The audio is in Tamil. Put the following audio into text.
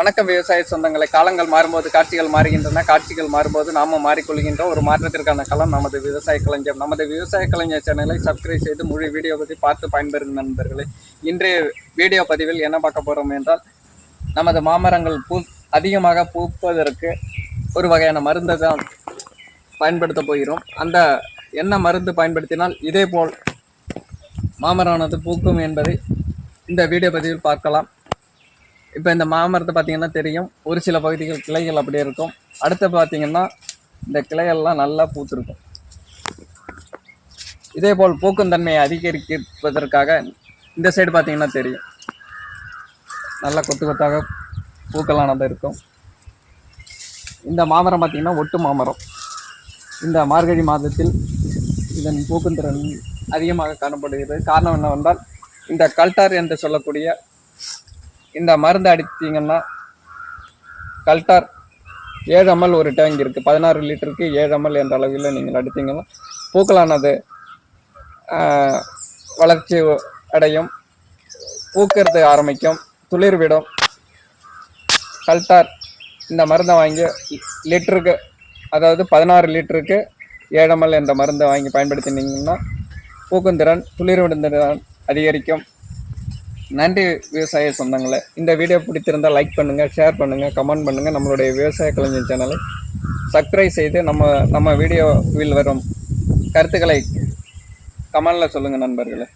வணக்கம் விவசாய சொந்தங்களை. காலங்கள் மாறும்போது காட்சிகள் மாறுகின்றன. காட்சிகள் மாறும்போது நாம மாறிக்கொள்கின்ற ஒரு மாற்றத்திற்கான களம் நமது விவசாய கலைஞர். நமது விவசாய கலைஞர் சேனலை சப்ஸ்கிரைப் செய்து முழு வீடியோ பற்றி பார்த்து பயன்பெறும் நண்பர்களே. இன்றைய வீடியோ பதிவில் என்ன பார்க்க போறோம் என்றால் நமது மாமரங்கள் பூ அதிகமாக பூப்பதற்கு ஒரு வகையான மருந்தை தான் பயன்படுத்த போகிறோம். அந்த என்ன மருந்து பயன்படுத்தினால் இதே போல் மாமரமானது பூக்கும் என்பதை இந்த வீடியோ பதிவில் பார்க்கலாம். இப்போ இந்த மாமரத்தை பார்த்தீங்கன்னா தெரியும். ஒரு சில பகுதிகள் கிளைகள் அப்படியே இருக்கும். அடுத்து பார்த்தீங்கன்னா இந்த கிளைகள்லாம் நல்லா பூத்திருக்கும். இதே போல் பூக்கும் தன்மையை அதிகரிப்பதற்காக இந்த சைடு பார்த்தீங்கன்னா தெரியும். நல்லா கொத்து கொத்தாக பூக்களானது இருக்கும். இந்த மாமரம் பார்த்திங்கன்னா ஒட்டு மாமரம். இந்த மார்கழி மாதத்தில் இதன் பூக்கும் திறன் அதிகமாக காணப்படுகிறது. காரணம் என்னவென்றால் இந்த கல்டார் என்று சொல்லக்கூடிய இந்த மருந்து அடித்தீங்கன்னா கல்டார் ஏழு எம்எல் ஒரு டேங்க் இருக்குது பதினாறு லிட்டருக்கு ஏழு எம்எல் என்ற அளவில் நீங்கள் அடித்தீங்கன்னா பூக்களானது வளர்ச்சி அடையும் பூக்கிறது ஆரம்பிக்கும் துளிர் விடும். கல்டார் இந்த மருந்தை வாங்கி லிட்டருக்கு அதாவது பதினாறு லிட்டருக்கு ஏழமல் என்ற மருந்தை வாங்கி பயன்படுத்தினீங்கன்னா பூக்குந்திறன் துளிர் விடும் திறன் அதிகரிக்கும். நன்றி விவசாய சொந்தங்களை. இந்த வீடியோ பிடித்திருந்தால் லைக் பண்ணுங்கள் ஷேர் பண்ணுங்கள் கமெண்ட் பண்ணுங்கள் நம்மளுடைய விவசாய கலைஞர் சேனலை சப்ஸ்கிரைப் செய்து நம்ம நம்ம வீடியோவில் வரும் கருத்துக்களை கமெண்டில் சொல்லுங்கள் நண்பர்களே.